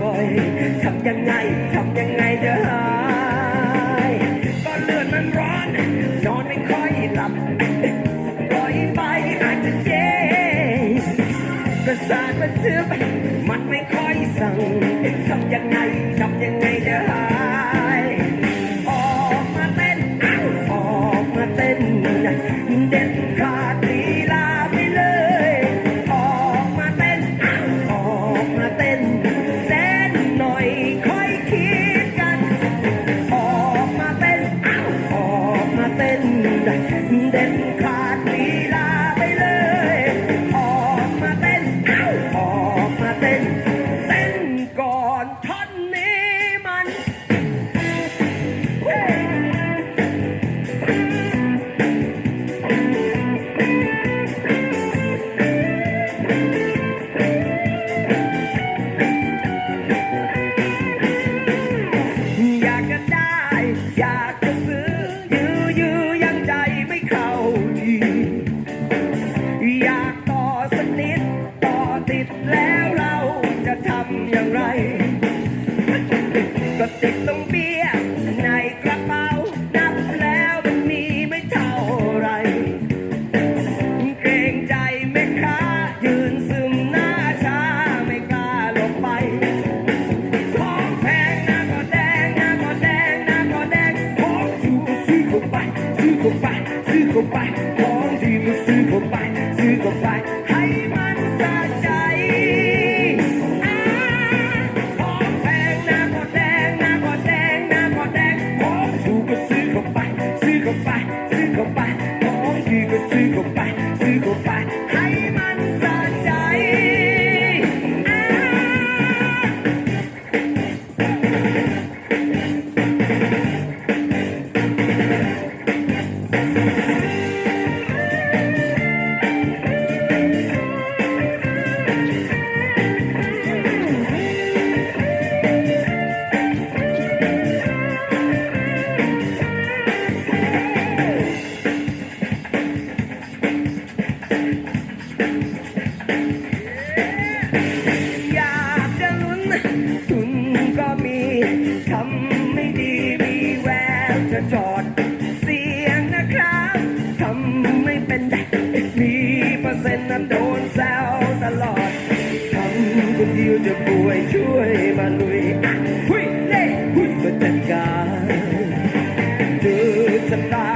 บ่อยทำยังไงทำยังไงจะหายตอนเลือนมันร้อน นอนไม่ค่อยหลับปล่อยไปอาจจะเจ็บประสาทมันทึบ back. Hey, man. ก็จอด เสียงนะครับทำไม่เป็นได้มีเปอร์เซ็นต์นะโดนแซวตลอดทำคนเดียวจะป่วยช่วยมาลุยหุ้ยเล่หุ้ยมาจัดการเดูสบาย